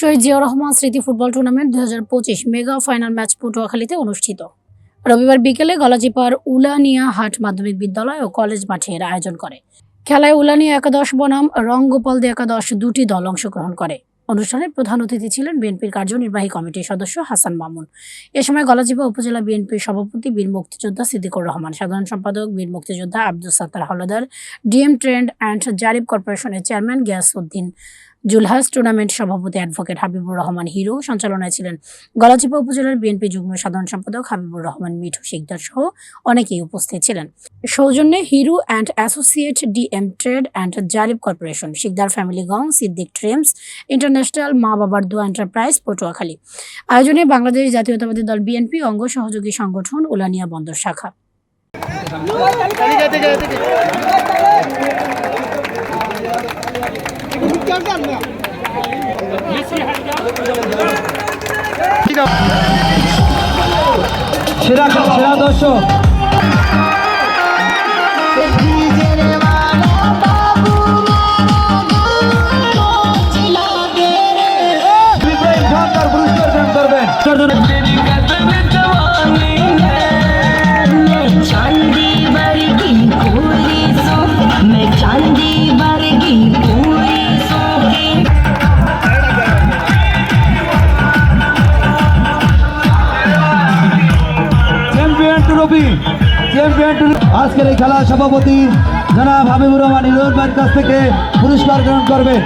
শহীদ জিয়াউর রহমান স্মৃতি football tournament পঁচিশ mega final match পটুয়াখালীতে অনুষ্ঠিত। রবিবার বিকেলে গলাচিপার উলানিয়া হাট মাধ্যমিক বিদ্যালয় ও কলেজ মাঠে এর আয়োজন করে। খেলায় উলানিয়া একাদশ, বনাম রঙ্গোপালদি একাদশ দুটি দল অংশগ্রহণ করে। অনুষ্ঠানে প্রধান অতিথি ছিলেন বিএনপির কার্যনির্বাহী কমিটির সদস্য হাসান মামুন। এ সময় গলাচিপা উপজেলা বিএনপির সভাপতি বীর মুক্তিযোদ্ধা সিদ্দিকুর রহমান, সাধারণ সম্পাদক বীর মুক্তিযোদ্ধা Abdul Sattar, Haldar DM trade and Jarib কর্পোরেশনের চেয়ারম্যান গিয়াসউদ্দিন জুলহাস টুর্নামেন্ট সভাপতি অ্যাডভোকেট হাবিবুর রহমান হিরো, সঞ্চালনায় ছিলেন গলাচিপা উপজেলার বিএনপি যুগ্ম সাধারণ সম্পাদক হাবিবুর রহমান, মিঠু শিকদার সহ অনেকেই উপস্থিত ছিলেন। সৌজন্যে Hiru and associate DM trade and Jarib corporation, Sikder family গং, সিদ্দিক ট্রেমস, ইন্টারন্যাশনাল মা বাবার দোয়া এন্টারপ্রাইজ, পটুয়াখালী। আয়োজনে বাংলাদেশ জাতীয়তাবাদী দল বিএনপি, অঙ্গ সহযোগী সংগঠন, উলানিয়া বন্দর শাখা। সেরা সেরা দর্শক। করবেন আজকের এই খেলার সভাপতি জনাব হাবিবুর রহমান ব্যাংক কাছ থেকে পুরস্কার গ্রহণ করবেন।